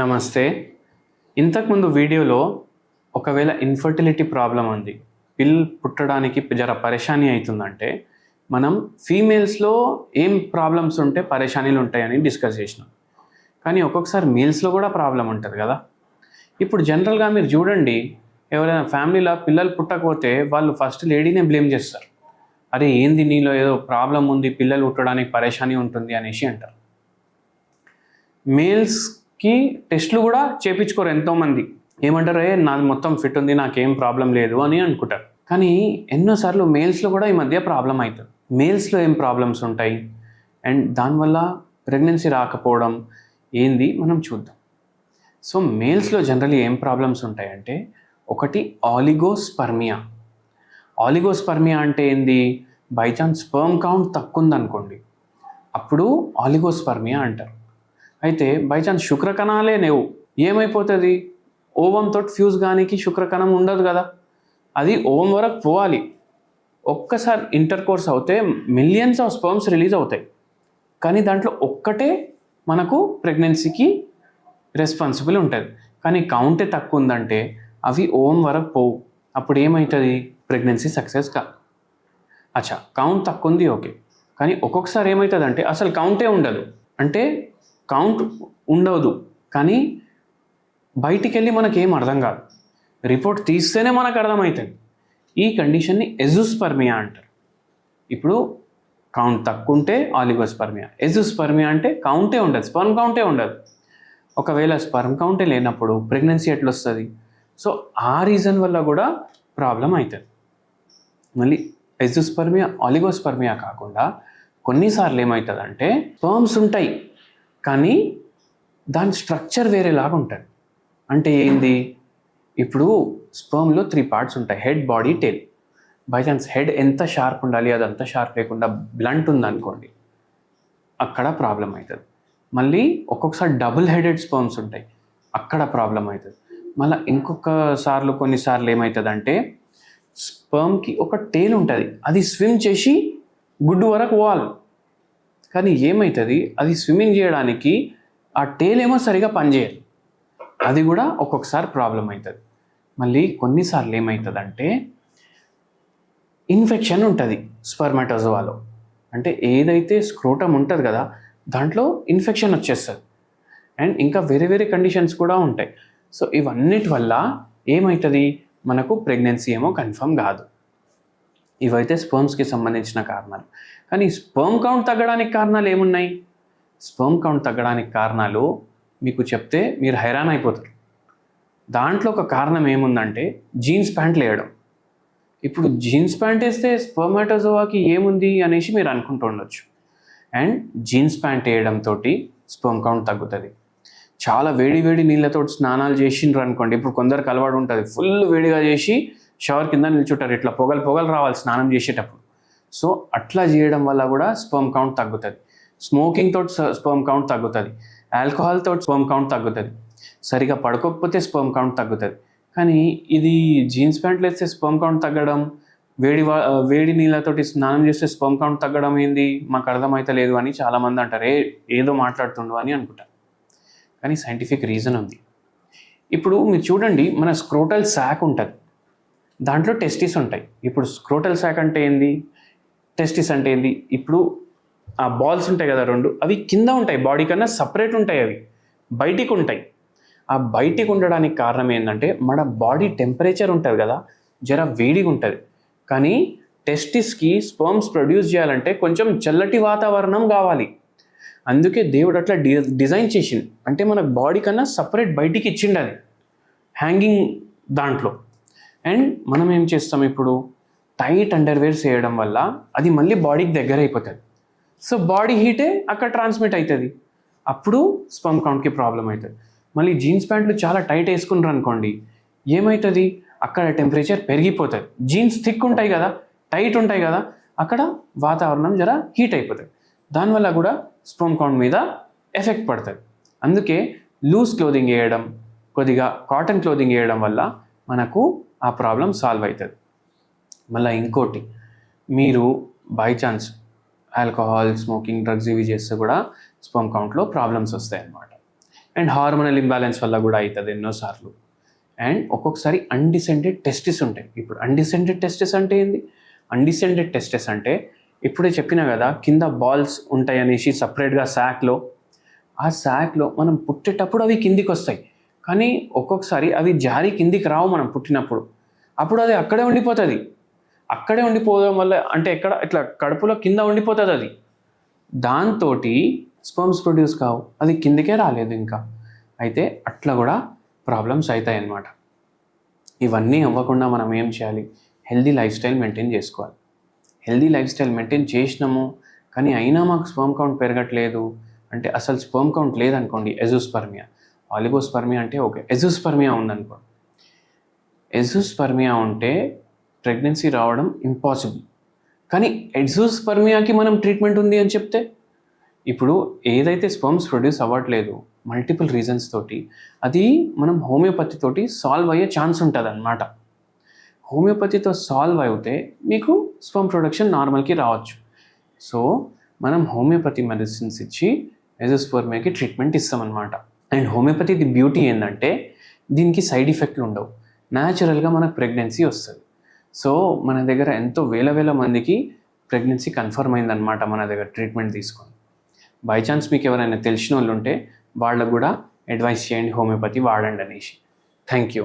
నమస్తే. ఇంతకుముందు వీడియోలో ఒకవేళ ఇన్ఫర్టిలిటీ ప్రాబ్లం ఉంది పిల్ పుట్టడానికి జర పరేషానీ అవుతుందంటే మనం ఫీమేల్స్లో ఏం ప్రాబ్లమ్స్ ఉంటే పరేషానీలు ఉంటాయని డిస్కస్ చేసినాం. కానీ ఒక్కొక్కసారి మేల్స్లో కూడా ప్రాబ్లం ఉంటుంది కదా. ఇప్పుడు జనరల్గా మీరు చూడండి ఎవరైనా ఫ్యామిలీలో పిల్లలు పుట్టకపోతే వాళ్ళు ఫస్ట్ లేడీనే బ్లేమ్ చేస్తారు. అరే ఏంది నీలో ఏదో ప్రాబ్లం ఉంది పిల్లలు పుట్టడానికి పరేషానీ ఉంటుంది అనేసి అంటారు. మేల్స్ కి టెస్ట్లు కూడా చేపించుకోరు ఎంతోమంది. ఏమంటారు ఏ నాది మొత్తం ఫిట్ ఉంది నాకేం ప్రాబ్లం లేదు అని అనుకుంటారు. కానీ ఎన్నోసార్లు మేల్స్లో కూడా ఈ మధ్య ప్రాబ్లం అవుతుంది. మేల్స్లో ఏం ప్రాబ్లమ్స్ ఉంటాయి? అండ్ దానివల్ల ప్రెగ్నెన్సీ రాకపోవడం ఏంది మనం చూద్దాం. సో మేల్స్లో జనరల్లీ ఏం ప్రాబ్లమ్స్ ఉంటాయంటే ఒకటి ఆలిగోస్పర్మియా. ఆలిగోస్పర్మియా అంటే ఏంది? బై చాన్స్ స్పర్మ్ కౌంట్ తక్కువ ఉందనుకోండి అప్పుడు ఆలిగోస్పర్మియా అంటారు. అయితే బైచాన్స్ శుక్రకణాలే లేవు. ఏమైపోతుంది? ఓవం తోటి ఫ్యూజ్ కానికి శుక్రకణం ఉండదు కదా. అది ఓవం వరకు పోవాలి. ఒక్కసారి ఇంటర్ కోర్స్ అవుతే మిలియన్స్ ఆఫ్ స్పర్మ్స్ రిలీజ్ అవుతాయి. కానీ దాంట్లో ఒక్కటే మనకు ప్రెగ్నెన్సీకి రెస్పాన్సిబుల్ ఉంటుంది. కానీ కౌంటే తక్కువ ఉందంటే అవి ఓం వరకు పోవు. అప్పుడు ఏమవుతుంది ప్రెగ్నెన్సీ సక్సెస్ కా? అచ్చా కౌంట్ తక్కువ ఉంది ఓకే కానీ ఒక్కొక్కసారి ఏమవుతుంది అంటే అసలు కౌంటే ఉండదు. అంటే కౌంట్ ఉండదు కానీ బయటికి వెళ్ళి మనకి ఏం అర్థం కాదు. రిపోర్ట్ తీస్తేనే మనకు అర్థమవుతుంది ఈ కండిషన్ని ఎజుస్పర్మియా అంటారు. ఇప్పుడు కౌంట్ తక్కువ ఉంటే ఆలిగోస్పర్మియా. ఎజుస్పర్మియా అంటే కౌంటే ఉండదు. స్పర్మ్ కౌంటే ఉండదు. ఒకవేళ స్పర్మ్ కౌంటే లేనప్పుడు ప్రెగ్నెన్సీ ఎట్లా వస్తుంది సో ఆ రీజన్ వల్ల కూడా ప్రాబ్లం అవుతుంది మళ్ళీ ఎజుస్పర్మియా ఆలిగోస్పర్మియా కాకుండా కొన్నిసార్లు ఏమవుతుందంటే స్పర్మ్స్ ఉంటాయి. కానీ దాని స్ట్రక్చర్ వేరేలాగా ఉంటుంది. అంటే ఏంది? ఇప్పుడు స్పర్మ్లో త్రీ పార్ట్స్ ఉంటాయి. Head body tail. By chance head ఎంత షార్ప్ ఉండాలి అది అంత షార్ప్ లేకుండా బ్లంట్ ఉందనుకోండి అక్కడ ప్రాబ్లం అవుతుంది మళ్ళీ ఒక్కొక్కసారి డబుల్ హెడెడ్ స్పర్మ్స్ ఉంటాయి అక్కడ ప్రాబ్లం అవుతుంది మళ్ళీ ఇంకొక సార్లు కొన్నిసార్లు ఏమవుతుంది అంటే స్పర్మ్కి ఒక టేల్ ఉంటుంది. అది స్విమ్ చేసి గుడ్డు వరకు పోవాలి. కానీ ఏమవుతుంది అది స్విమ్మింగ్ చేయడానికి ఆ టేల్ ఏమో సరిగా పనిచేయదు. అది కూడా ఒక్కొక్కసారి ప్రాబ్లం అవుతుంది మళ్ళీ కొన్నిసార్లు ఏమవుతుంది అంటే ఇన్ఫెక్షన్ ఉంటుంది స్పర్మాటోజోవాలో అంటే ఏదైతే స్క్రోటం ఉంటుంది కదా దాంట్లో ఇన్ఫెక్షన్ వచ్చేస్తుంది. అండ్ ఇంకా వేరే వేరే కండిషన్స్ కూడా ఉంటాయి. సో ఇవన్నిటి వల్ల ఏమవుతుంది మనకు ప్రెగ్నెన్సీ ఏమో కన్ఫర్మ్ కాదు. ఇవైతే స్పర్మ్స్కి సంబంధించిన కారణాలు. కానీ స్పర్మ్ కౌంట్ తగ్గడానికి కారణాలు ఏమున్నాయి? స్పర్మ్ కౌంట్ తగ్గడానికి కారణాలు మీకు చెప్తే మీరు హైరాన్ అయిపోతారు. దాంట్లో ఒక కారణం ఏముందంటే జీన్స్ ప్యాంట్లు వేయడం. ఇప్పుడు జీన్స్ ప్యాంట్ వేస్తే స్పర్మాటోజోవాకి ఏముంది అనేసి మీరు అనుకుంటూ ఉండొచ్చు. అండ్ జీన్స్ ప్యాంట్ వేయడంతో స్పర్మ్ కౌంట్ తగ్గుతుంది. చాలా వేడి వేడి నీళ్ళతో స్నానాలు చేసిండ్రు అనుకోండి. ఇప్పుడు కొందరికి అలవాటు ఉంటుంది. ఫుల్ వేడిగా చేసి షవర్ కింద నిల్చుంటారు. ఇట్లా పొగలు పొగలు రావాలి స్నానం చేసేటప్పుడు. సో అట్లా చేయడం వల్ల కూడా స్పర్మ్ కౌంట్ తగ్గుతుంది. స్మోకింగ్ తోటి స్పర్మ్ కౌంట్ తగ్గుతుంది. ఆల్కహాల్ తోటి స్పర్మ్ కౌంట్ తగ్గుతుంది. సరిగా పడుకోకపోతే స్పర్మ్ కౌంట్ తగ్గుతుంది. కానీ ఇది జీన్స్ ప్యాంట్లు వేస్తే స్పర్మ్ కౌంట్ తగ్గడం వేడి వేడి నీళ్ళతోటి స్నానం చేస్తే స్పర్మ్ కౌంట్ తగ్గడం ఏంది? మాకు అర్థమైతే లేదు అని చాలామంది అంటారు. ఏ ఏదో మాట్లాడుతుండు అని అనుకుంటారు కానీ సైంటిఫిక్ రీజన్ ఉంది. ఇప్పుడు మీరు చూడండి మన స్క్రోటల్ శాక్ ఉంటుంది. దాంట్లో టెస్టిస్ ఉంటాయి. ఇప్పుడు స్క్రోటల్ శాక్ అంటే ఏంది? టెస్టిస్ అంటే ఏంది? ఇప్పుడు ఆ బాల్స్ ఉంటాయి కదా రెండు అవి కింద ఉంటాయి. బాడీ కన్నా సపరేట్ ఉంటాయి అవి. బయటికి ఉంటాయి. ఆ బయటికి ఉండడానికి కారణం ఏంటంటే మన బాడీ టెంపరేచర్ ఉంటుంది కదా జర వేడిగా ఉంటుంది. కానీ టెస్టిస్కి స్పర్మ్స్ ప్రొడ్యూస్ చేయాలంటే కొంచెం చల్లటి వాతావరణం కావాలి. అందుకే దేవుడు అట్లా డి డిజైన్ చేసింది అంటే మన బాడీ కన్నా సపరేట్ బయటికి ఇచ్చిండది హ్యాంగింగ్ దాంట్లో. అండ్ మనం ఏం చేస్తాం ఇప్పుడు? టైట్ అండర్వేర్స్ వేయడం వల్ల అది మళ్ళీ బాడీకి దగ్గర అయిపోతుంది. సో బాడీ హీటే అక్కడ ట్రాన్స్మిట్ అవుతుంది అప్పుడు స్పమ్ కౌంట్కి ప్రాబ్లం అవుతుంది మళ్ళీ జీన్స్ ప్యాంట్లు చాలా టైట్ వేసుకున్నారు అనుకోండి ఏమవుతుంది అక్కడ టెంపరేచర్ పెరిగిపోతుంది. జీన్స్ థిక్ ఉంటాయి కదా టైట్ ఉంటాయి కదా అక్కడ వాతావరణం జర హీట్ అయిపోతుంది. దానివల్ల కూడా స్పమ్ కౌంట్ మీద ఎఫెక్ట్ పడుతుంది. అందుకే లూజ్ క్లోదింగ్ వేయడం కొద్దిగా కాటన్ క్లోదింగ్ వేయడం వల్ల మనకు ఆ ప్రాబ్లం సాల్వ్ అవుతుంది మళ్ళీ ఇంకోటి మీరు by chance alcohol smoking drugs ఇవి చేస్తే కూడా స్పర్మ్ కౌంట్లో ప్రాబ్లమ్స్ వస్తాయి అన్నమాట అండ్ హార్మోనల్ ఇంబ్యాలెన్స్ వల్ల కూడా అవుతుంది ఎన్నోసార్లు. అండ్ ఒక్కొక్కసారి అన్డిసెండెడ్ టెస్టిస్ ఉంటాయి. ఇప్పుడు అన్డిసెండెడ్ టెస్టిస్ అంటే ఏంది? అన్డిసెండెడ్ టెస్టిస్ అంటే ఇప్పుడే చెప్పిన కదా కింద బాల్స్ ఉంటాయి అనేసి సపరేట్గా శాక్లో ఆ శాక్లో మనం పుట్టేటప్పుడు అవి కిందికి వస్తాయి కానీ ఒక్కొక్కసారి అవి జారి కిందికి రావు మనం పుట్టినప్పుడు. అప్పుడు అది అక్కడే ఉండిపోతుంది. అక్కడే ఉండిపోవడం వల్ల అంటే ఎక్కడ ఇట్లా కడుపులో కింద ఉండిపోతుంది అది. దాంతో స్పర్మ్స్ ప్రొడ్యూస్ కావు. అది కిందికే రాలేదు ఇంకా. అయితే అట్లా కూడా ప్రాబ్లమ్స్ అవుతాయి అన్నమాట ఇవన్నీ అవ్వకుండా మనం ఏం చేయాలి? హెల్దీ లైఫ్ స్టైల్ మెయింటైన్ చేసుకోవాలి. హెల్దీ లైఫ్ స్టైల్ మెయింటైన్ చేసినాము కానీ అయినా మాకు స్పర్మ్ కౌంట్ పెరగట్లేదు. అంటే అసలు స్పర్మ్ కౌంట్ లేదనుకోండి ఎజోస్పర్మియా. ఆలిగోస్పర్మియా అంటే ఓకే. ఎజోస్పర్మియా ఉందనుకో. ఎజోస్పర్మియా ఉంటే ప్రెగ్నెన్సీ రావడం ఇంపాసిబుల్. కానీ ఎజోస్పర్మియాకి మనం ట్రీట్మెంట్ ఉంది అని చెప్తే? ఇప్పుడు ఏదైతే స్పర్మ్స్ ప్రొడ్యూస్ అవ్వట్లేదు మల్టిపుల్ రీజన్స్ తోటి అది మనం హోమియోపతి తోటి సాల్వ్ అయ్యే ఛాన్స్ ఉంటుంది అనమాట హోమియోపతితో సాల్వ్ అయితే మీకు స్పర్మ్ ప్రొడక్షన్ నార్మల్కి రావచ్చు. సో మనం హోమియోపతి మెడిసిన్స్ ఇచ్చి ఎజోస్పర్మియాకి ట్రీట్మెంట్ ఇస్తామన్నమాట. అండ్ హోమియోపతిది బ్యూటీ ఏంటంటే దీనికి సైడ్ ఎఫెక్ట్లు ఉండవు. న్యాచురల్గా మనకు ప్రెగ్నెన్సీ వస్తుంది. సో మన దగ్గర ఎంతో వేల వేల మందికి ప్రెగ్నెన్సీ కన్ఫర్మ్ అయిందనమాట మన దగ్గర ట్రీట్మెంట్ తీసుకొని. బై ఛాన్స్ మీకు ఎవరైనా తెలిసిన వాళ్ళు ఉంటే వాళ్ళకు కూడా అడ్వైస్ చేయండి హోమియోపతి వాడండి అనేసి. Thank you.